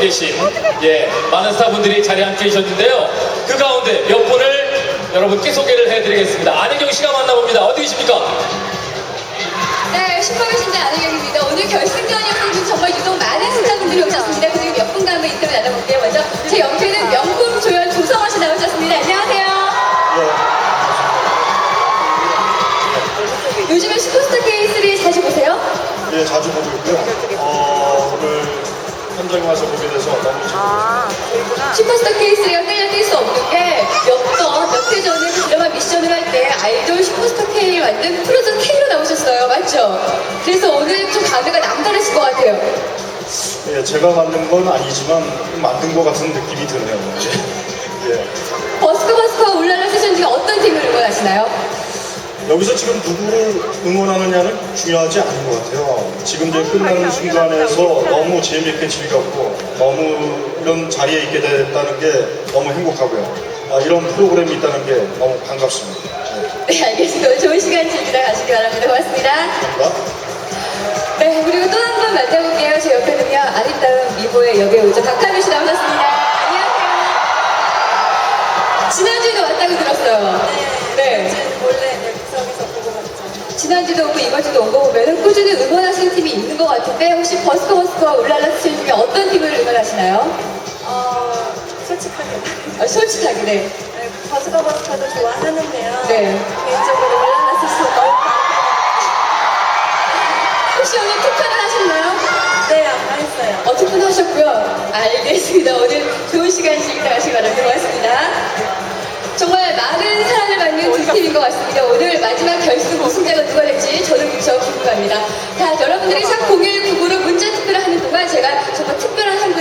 계신 예 많은 스타분들이 자리에 함께 계셨는데요. 그 가운데 몇 분을 여러분께 소개를 해드리겠습니다. 안혜경 씨가 만나봅니다. 어디 계십니까? 네, 슈퍼맨 신대 안혜경입니다. 오늘 결승전이었는데 정말 유독 많은 스타분들이 오셨습니다. 그리고 몇 분과 한번 인터뷰 나눠볼게요. 먼저 제 옆에는 명품 조연 조성원 씨 나오셨습니다. 안녕하세요. 요즘에 슈퍼스타 K3 자주 보세요? 예, 자주 보고 있고요. 어, 오늘 현장에 와서 보게 슈퍼스타 K3가 끌려 뛸 수 없는 게 몇 번, 몇해 전에 그 드라마 미션을 할 때 아이돌 슈퍼스타 K를 만든 프로젝트 K로 나오셨어요. 맞죠? 그래서 오늘 좀 감회가 남다르실 것 같아요. 예, 제가 만든 건 아니지만 만든 것 같은 느낌이 드네요. 예. 버스커 버스커 울랄라 세션 중에 어떤 팀을 응원하시나요? 여기서 지금 누구를 응원하느냐는 중요하지 않은 것 같아요. 지금 이제 끝나는 순간에서 너무 재미있게 즐겼고 너무 이런 자리에 있게 됐다는 게 너무 행복하고요. 아, 이런 프로그램이 있다는 게 너무 반갑습니다. 예, 네, 알겠습니다. 좋은 시간 즐기다 가시기 바랍니다. 고맙습니다. 감사합니다. 지난주도 오고 이번주도 온거 보면 꾸준히 응원하시는 팀이 있는 것 같은데 혹시 버스커 버스커 울랄라 스틸 중에 어떤 팀을 응원하시나요? 어, 솔직하게. 아, 솔직하게, 네. 네, 버스커 버스커도 좋아하는데요. 네. 개인적으로 올라갔을 수 너무 혹시 오늘 투표를 하셨나요? 네, 아까 했어요. 어, 투표도 하셨고요. 알겠습니다. 오늘 좋은 시간 즐기다 가시기 바랍니다. 고맙습니다. 정말 많은 사랑을 받는 두 팀인 것 같습니다. 오늘 마지막 결승 우승자가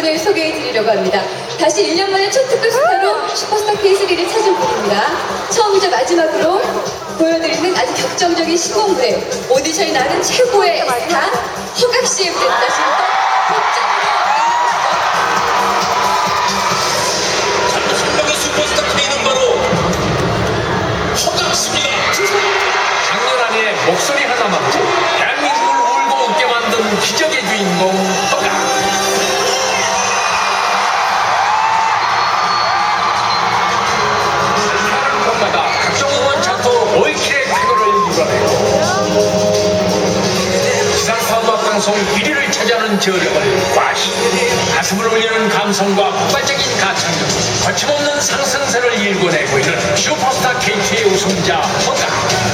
분을 소개해 드리려고 합니다. 다시 1년 만에 첫 특급 스타로 슈퍼스타 K3를 찾은 분입니다. 처음이자 마지막으로 보여드리는 아주 격정적인 시공 무대 오디션이 나는 최고의 스타 허각 씨의 무대입니다. 목소리 하나만 대한민국을 울고 웃게 만든 기적의 주인공 방송 1위를 차지하는 저력을 과시. 가슴을 울리는 감성과 폭발적인 가창력. 거침없는 상승세를 일궈내고 있는 슈퍼스타 KT의 우승자 허가.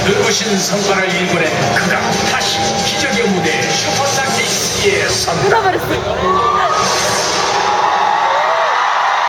눈부신 성과를 일궈낸 그가 다시 기적의 무대 슈퍼스타 KT에 선다